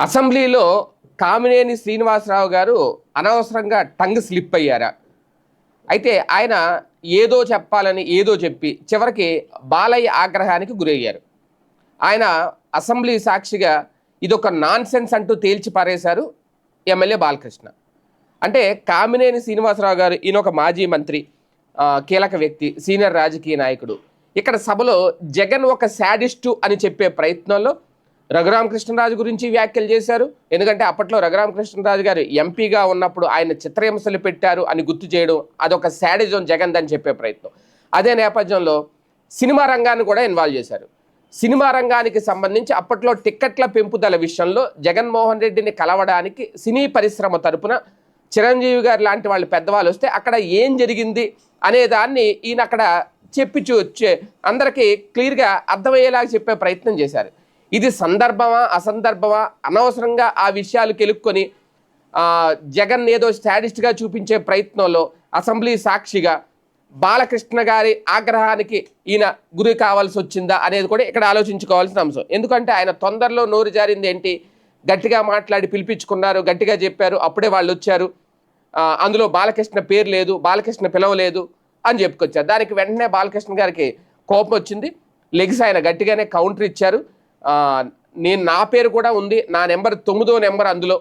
అసెంబ్లీలో కామినేని శ్రీనివాసరావు గారు అనవసరంగా టంగ్ స్లిప్ అయ్యారా? అయితే ఆయన ఏదో చెప్పాలని ఏదో చెప్పి చివరికి బాలయ్య ఆగ్రహానికి గురయ్యారు. ఆయన అసెంబ్లీ సాక్షిగా ఇదొక నాన్ సెన్స్ అంటూ తేల్చి పారేశారు ఎమ్మెల్యే బాలకృష్ణ. అంటే కామినేని శ్రీనివాసరావు గారు ఈయన ఒక మాజీ మంత్రి కీలక వ్యక్తి సీనియర్ రాజకీయ నాయకుడు. ఇక్కడ సభలో జగన్ ఒక శాడిస్టు అని చెప్పే ప్రయత్నంలో రఘురామకృష్ణరాజు గురించి వ్యాఖ్యలు చేశారు. ఎందుకంటే అప్పట్లో రఘురామకృష్ణరాజు గారు ఎంపీగా ఉన్నప్పుడు ఆయన చిత్రహింసలు పెట్టారు అని గుర్తు చేయడం అదొక శాడిజం జగన్ అని చెప్పే ప్రయత్నం. అదే నేపథ్యంలో సినిమా రంగాన్ని కూడా ఇన్వాల్వ్ చేశారు. సినిమా రంగానికి సంబంధించి అప్పట్లో టిక్కెట్ల పెంపుదల విషయంలో జగన్మోహన్ రెడ్డిని కలవడానికి సినీ పరిశ్రమ తరపున చిరంజీవి గారు లాంటి వాళ్ళు పెద్దవాళ్ళు వస్తే అక్కడ ఏం జరిగింది అనే దాన్ని ఈయన అక్కడ చెప్పి చూ అందరికీ క్లియర్గా అర్థమయ్యేలాగా చెప్పే ప్రయత్నం చేశారు. ఇది సందర్భమా అసందర్భమా? అనవసరంగా ఆ విషయాలు కెలుక్కొని జగన్ ఏదో స్టాటిస్ట్గా చూపించే ప్రయత్నంలో అసెంబ్లీ సాక్షిగా బాలకృష్ణ గారి ఆగ్రహానికి ఈయన గురి కావాల్సి వచ్చిందా అనేది కూడా ఇక్కడ ఆలోచించుకోవాల్సిన అంశం. ఎందుకంటే ఆయన తొందరలో నోరు జారింది ఏంటి? గట్టిగా మాట్లాడి పిలిపించుకున్నారు గట్టిగా చెప్పారు అప్పుడే వాళ్ళు వచ్చారు. అందులో బాలకృష్ణ పేరు లేదు బాలకృష్ణ పిలవలేదు అని చెప్పుకొచ్చారు. దానికి వెంటనే బాలకృష్ణ గారికి కోపం వచ్చింది. లెగ్స్ ఆయన గట్టిగానే కౌంటర్ ఇచ్చారు. నేను నా పేరు కూడా ఉంది నా నెంబర్ తొమ్మిదో నెంబర్ అందులో.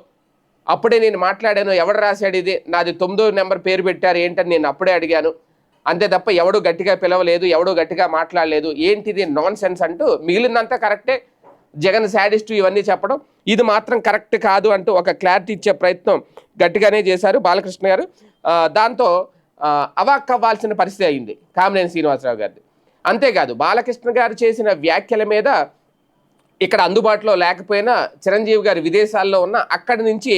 అప్పుడే నేను మాట్లాడాను ఎవడు రాశాడు ఇది? నాది తొమ్మిదో నెంబర్ పేరు పెట్టారు ఏంటని నేను అప్పుడే అడిగాను. అంతే తప్ప ఎవడు గట్టిగా పిలవలేదు ఎవడు గట్టిగా మాట్లాడలేదు. ఏంటిది నాన్ సెన్స్ అంటూ మిగిలిందంతా కరెక్టే. జగన్ శాడిస్టు ఇవన్నీ చెప్పడం ఇది మాత్రం కరెక్ట్ కాదు అంటూ ఒక క్లారిటీ ఇచ్చే ప్రయత్నం గట్టిగానే చేశారు బాలకృష్ణ గారు. దాంతో అవాక్ అవ్వాల్సిన పరిస్థితి అయింది కామినేని శ్రీనివాసరావు గారిది. అంతేకాదు బాలకృష్ణ గారు చేసిన వ్యాఖ్యల మీద ఇక్కడ అందుబాటులో లేకపోయినా చిరంజీవి గారు విదేశాల్లో ఉన్న అక్కడి నుంచి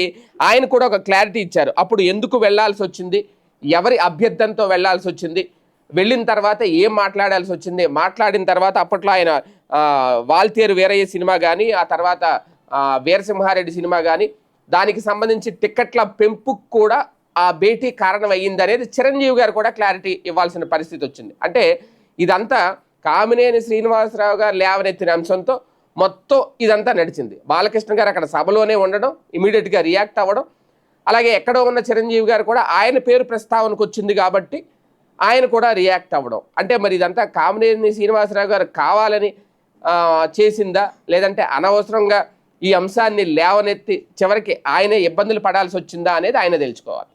ఆయన కూడా ఒక క్లారిటీ ఇచ్చారు. అప్పుడు ఎందుకు వెళ్ళాల్సి వచ్చింది? ఎవరి అభ్యర్థనతో వెళ్ళాల్సి వచ్చింది? వెళ్ళిన తర్వాత ఏం మాట్లాడాల్సి వచ్చింది? మాట్లాడిన తర్వాత అప్పట్లో ఆయన వాల్తేరు వేరయ్య సినిమా కానీ ఆ తర్వాత వీరసింహారెడ్డి సినిమా కానీ దానికి సంబంధించి టిక్కెట్ల పెంపుకు కూడా ఆ భేటీ కారణం అయ్యింది అనేది చిరంజీవి గారు కూడా క్లారిటీ ఇవ్వాల్సిన పరిస్థితి వచ్చింది. అంటే ఇదంతా కామినేని శ్రీనివాసరావు గారు లేవనెత్తిన అంశంతో మొత్తం ఇదంతా నడిచింది. బాలకృష్ణ గారు అక్కడ సభలోనే ఉండడం ఇమీడియట్గా రియాక్ట్ అవ్వడం అలాగే ఎక్కడో ఉన్న చిరంజీవి గారు కూడా ఆయన పేరు ప్రస్తావనకు వచ్చింది కాబట్టి ఆయన కూడా రియాక్ట్ అవ్వడం. అంటే మరి ఇదంతా కామినేని శ్రీనివాసరావు గారు కావాలని చేసిందా? లేదంటే అనవసరంగా ఈ అంశాన్ని లేవనెత్తి చివరికి ఆయనే ఇబ్బందులు పడాల్సి వచ్చిందా అనేది ఆయన తెలుసుకోవాలి.